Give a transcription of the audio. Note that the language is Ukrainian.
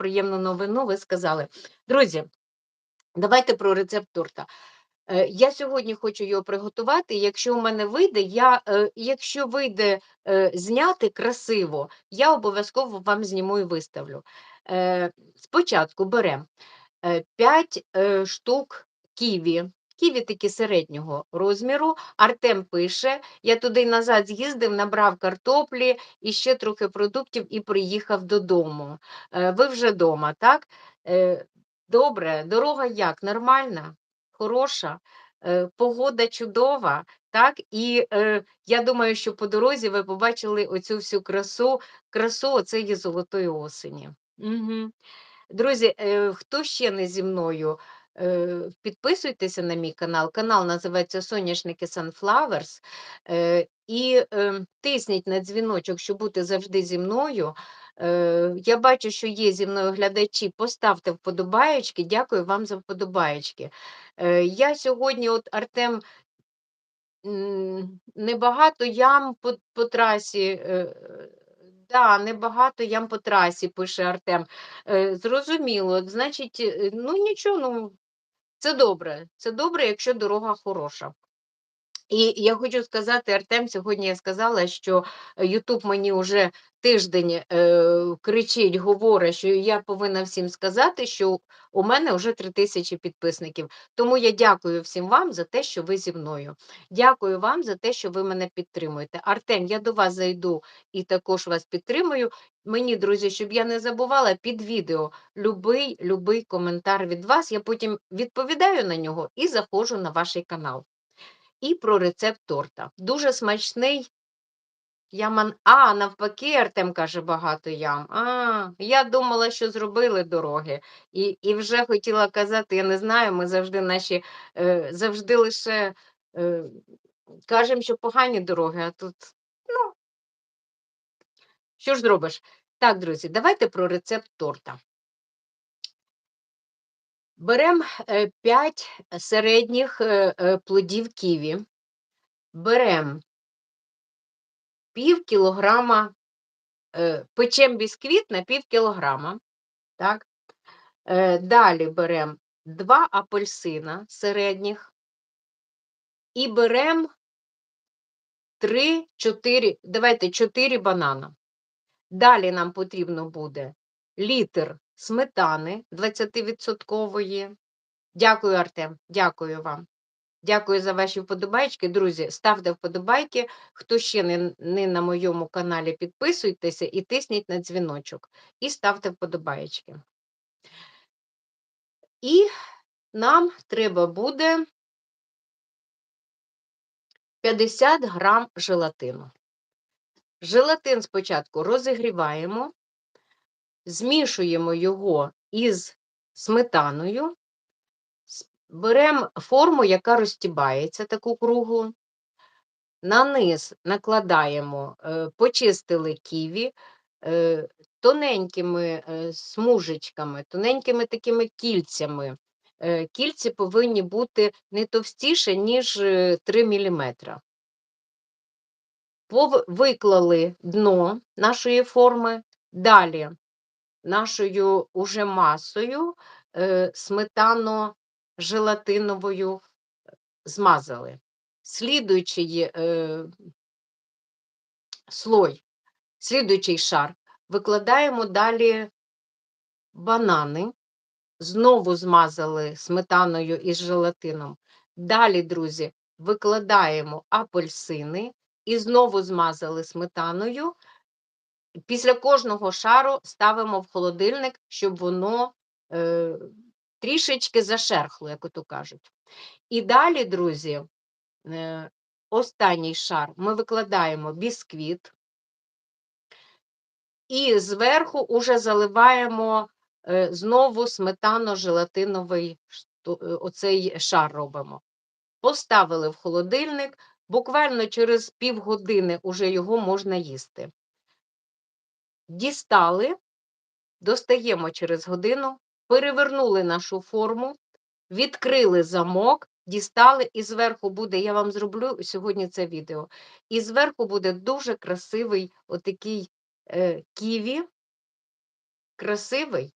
приємну новину ви сказали. Друзі, давайте про рецепт торта. Е, Я сьогодні хочу його приготувати. Якщо у мене вийде, я, е, якщо вийде е, зняти красиво, я обов'язково вам зніму і виставлю. Спочатку беремо 5 штук ківі. Ківі такі середнього розміру. Артем пише: я туди назад з'їздив, набрав картоплі і ще трохи продуктів і приїхав додому. Е, Ви вже вдома, так? Е, Добре, дорога як? Нормальна? Хороша? Е, Погода чудова, так? І е, я думаю, що по дорозі ви побачили оцю всю красу, красу оцеї золотої осені. Угу. Друзі, е, хто ще не зі мною, підписуйтеся на мій канал. Канал називається Соняшники Sunflowers. Е, І е, тисніть на дзвіночок, щоб бути завжди зі мною. Е, Я бачу, що є зі мною глядачі. Поставте вподобаєчки. Дякую вам за вподобаєчки. Е, Я сьогодні, от Артем, небагато ям по, по трасі. е, Да, небагато ям по трасі, пише Артем. Е, Зрозуміло, значить, е, ну нічого, ну це добре. Це добре, якщо дорога хороша. І я хочу сказати, Артем, сьогодні я сказала, що Ютуб мені вже тиждень е, кричить, говорить, що я повинна всім сказати, що у мене вже три тисячі підписників. Тому я дякую всім вам за те, що ви зі мною. Дякую вам за те, що ви мене підтримуєте. Артем, я до вас зайду і також вас підтримую. Мені, друзі, щоб я не забувала під відео любий, любий коментар від вас. Я потім відповідаю на нього і заходжу на ваш канал і про рецепт торта. Дуже смачний. Яман... А, навпаки, Артем каже, багато ям. А, я думала, що зробили дороги. І і вже хотіла казати, я не знаю, ми завжди наші е, завжди лише е, кажемо, що погані дороги, а тут, ну, що ж зробиш? Так, друзі, давайте про рецепт торта. Беремо 5 середніх е, е, плодів ківі, беремо пів кілограма, е, печемо бісквіт на пів кілограма. Так? Далі беремо 2 апельсина середніх і беремо 3-4, давайте 4 банана. Далі нам потрібно буде літр сметани 20%. Дякую, Артем, дякую вам. Дякую за ваші вподобайки. Друзі, ставте вподобайки. Хто ще не, не на моєму каналі, підписуйтеся і тисніть на дзвіночок. І ставте вподобайки. І нам треба буде 50 грам желатину. Желатин спочатку розігріваємо, змішуємо його із сметаною, беремо форму, яка розтібається, таку круглу, на низ накладаємо, е, почистили ківі е, тоненькими е, смужечками, тоненькими такими кільцями. Кільці повинні бути не товстіше, ніж 3 мм. Виклали дно нашої форми, далі нашою уже масою е, сметано-желатиновою змазали. Слідуючий е, слой, слідуючий шар, викладаємо далі банани, знову змазали сметаною із желатином. Далі, друзі, викладаємо апельсини і знову змазали сметаною. Після кожного шару ставимо в холодильник, щоб воно е, трішечки зашерхло, як ото кажуть. І далі, друзі, е, останній шар ми викладаємо бісквіт, і зверху уже заливаємо е, знову сметано-желатиновий е, оцей шар робимо. Поставили в холодильник, буквально через півгодини уже його можна їсти. Дістали, достаємо через годину, перевернули нашу форму, відкрили замок, дістали, і зверху буде, я вам зроблю сьогодні це відео, і зверху буде дуже красивий отакий е, ківі, красивий,